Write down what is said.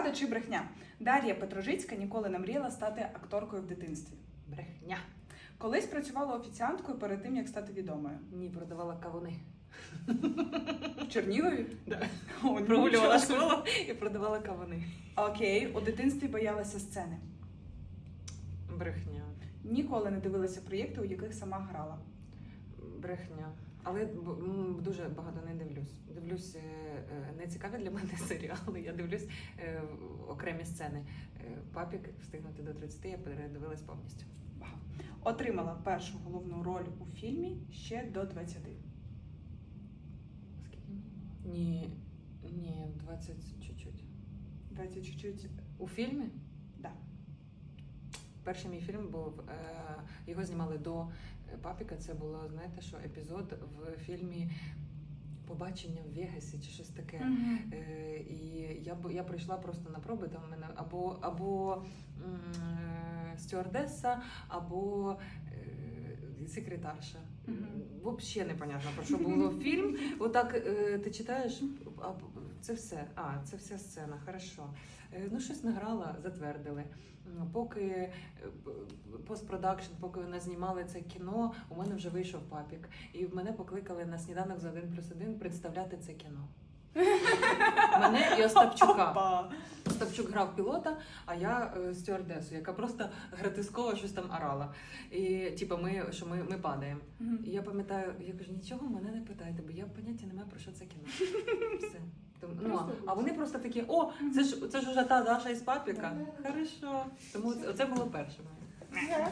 Правда чи брехня? Дар'я Петрожицька ніколи не мріяла стати акторкою в дитинстві. Брехня. Колись працювала офіціанткою перед тим, як стати відомою. Ні, продавала кавуни. В Чернігові? Да. О, Прогулювала нічого школу і продавала кавуни. Окей, у дитинстві боялася сцени. Брехня. Ніколи не дивилася проєкти, у яких сама грала. Брехня. Але дуже багато не дивлюсь. Дивлюсь е, е, не цікаві для мене серіали. Я дивлюсь е, окремі сцени. Папік встигнути до 30, я передивилась повністю. Вау. Отримала першу головну роль у фільмі ще до 20. Скільки? Ні, ні, 20 чуть-чуть. 20 чуть-чуть. У фільмі? Перший мій фільм був, е, його знімали до е, Папіка. Це було, знаєте, що епізод в фільмі Побачення в Вегасі чи щось таке. Е, і я я прийшла просто на проби. Там мене або або м, е, стюардеса, або секретарша. Мгм. Взагалі непонятно про що було фільм. Отак е, ти читаєш, а це все. А, це вся сцена, хорошо. Е, ну, щось награла, затвердили. Поки е, постпродакшн, поки вони знімали це кіно, у мене вже вийшов папік. І мене покликали на сніданок за один плюс один представляти це кіно. Мене і Остапчука. Остапчук грав пілота, а я е, стюардесу, яка просто гратисково щось там орала. І типу, ми, що ми, ми падаємо. Мгм. І я пам'ятаю, я кажу, нічого мене не питайте, бо я поняття не маю про що це кіно. Все. Тому, ну, Просто а вони просто такі: о, це ж це ж уже та Даша із папіка. Хорошо. Тому це, було перше моє.